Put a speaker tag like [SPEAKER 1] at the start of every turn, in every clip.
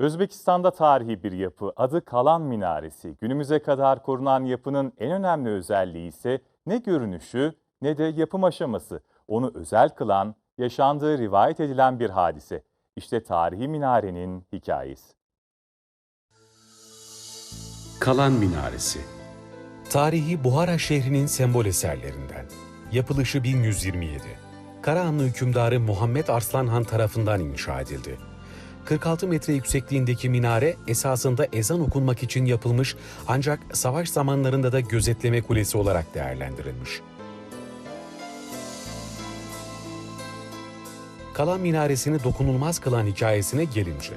[SPEAKER 1] Özbekistan'da tarihi bir yapı adı Kalan Minaresi. Günümüze kadar korunan yapının en önemli özelliği ise ne görünüşü ne de yapım aşaması. Onu özel kılan, yaşandığı rivayet edilen bir hadise. İşte tarihi minarenin hikayesi.
[SPEAKER 2] Kalan Minaresi
[SPEAKER 3] Tarihi Buhara şehrinin sembol eserlerinden. Yapılışı 1127. Karahanlı hükümdarı Muhammed Arslan Han tarafından inşa edildi. 46 metre yüksekliğindeki minare esasında ezan okunmak için yapılmış ancak savaş zamanlarında da gözetleme kulesi olarak değerlendirilmiş. Kalan minaresini dokunulmaz kılan hikayesine gelince,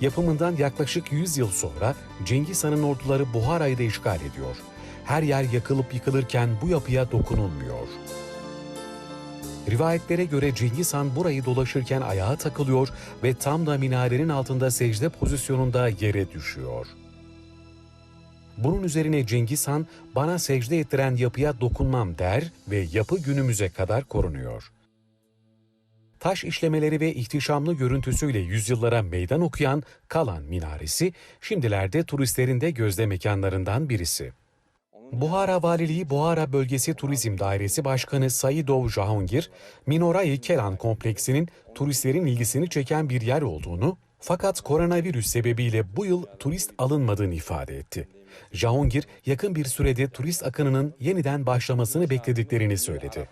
[SPEAKER 3] yapımından yaklaşık 100 yıl sonra Cengiz Han'ın orduları Buhara'yı da işgal ediyor. Her yer yakılıp yıkılırken bu yapıya dokunulmuyor. Rivayetlere göre Cengiz Han burayı dolaşırken ayağa takılıyor ve tam da minarenin altında secde pozisyonunda yere düşüyor. Bunun üzerine Cengiz Han bana secde ettiren yapıya dokunmam der ve yapı günümüze kadar korunuyor. Taş işlemeleri ve ihtişamlı görüntüsüyle yüzyıllara meydan okuyan Kalan Minaresi, şimdilerde turistlerin de gözde mekanlarından birisi. Buhara Valiliği Buhara Bölgesi Turizm Dairesi Başkanı Saidov Jahongir, Minorai Kelan kompleksinin turistlerin ilgisini çeken bir yer olduğunu fakat koronavirüs sebebiyle bu yıl turist alınmadığını ifade etti. Jahongir, yakın bir sürede turist akınının yeniden başlamasını beklediklerini söyledi.